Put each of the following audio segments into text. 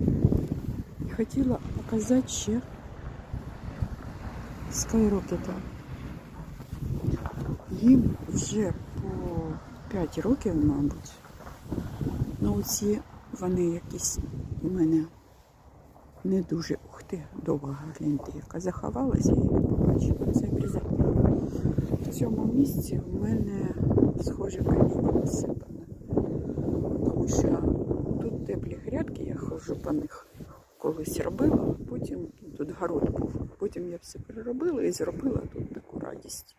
І хотіла показати ще скайрокета. Їм вже по 5 років, мабуть. Ну, ці вони якісь у мене не дуже. Ух ти, довга гляньте, яка заховалася, я не побачила. Це обрізання. В цьому місці у мене схоже каміння насипане. Тому що тут теплі ходжу по них колись робила, потім тут город був. Потім я все переробила і зробила тут таку радість.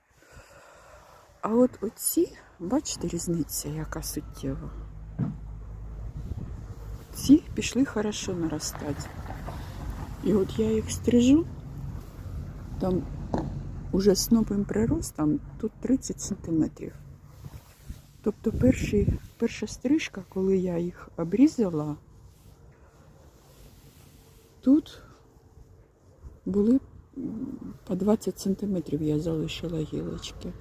А от оці, бачите, різниця, яка суттєва. Ці пішли хорошо наростати. І от я їх стрижу, там уже з новим приростом тут 30 сантиметрів. Тобто перший, перша стрижка, коли я їх обрізала, тут були по 20 сантиметрів я залишила гілочки.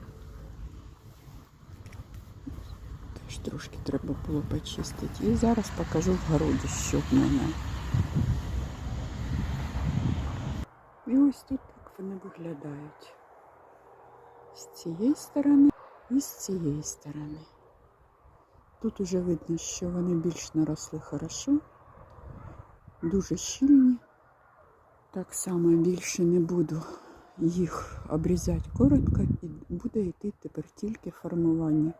Теж трошки треба було почистити. І зараз покажу в городі, що в мене. І ось тут так вони виглядають. З цієї сторони і з цієї сторони. Тут уже видно, що вони більш наросли хорошо, дуже щільні. Так само більше не буду їх обрізати коротко і буде йти тепер тільки формування.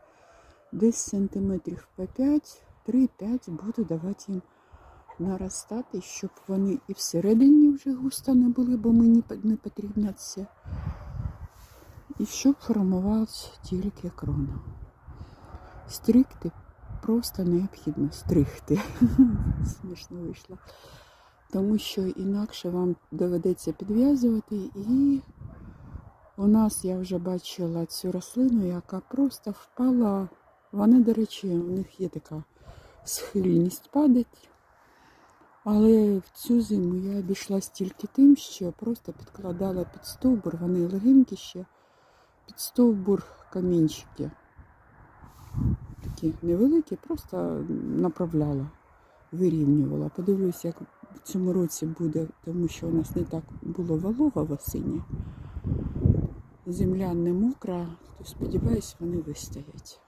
Десь сантиметрів по 5, 3-5 буду давати їм наростати, щоб вони і всередині вже густо не були, бо мені не потрібно це. І щоб формувалася тільки крона. Стригти просто необхідно стригти. Смішно вийшло. Тому що інакше вам доведеться підв'язувати. І у нас я вже бачила цю рослину, яка просто впала. Вони, до речі, у них є така схильність падати. Але в цю зиму я обійшлась тільки тим, що просто підкладала під стовбур, вони легенькі ще, під стовбур камінчики. Такі невеликі, просто направляла, вирівнювала. Подивлюся, як в цьому році буде, тому що у нас не так було волога в осені. Земля не мокра, то сподіваюсь, вони вистоять.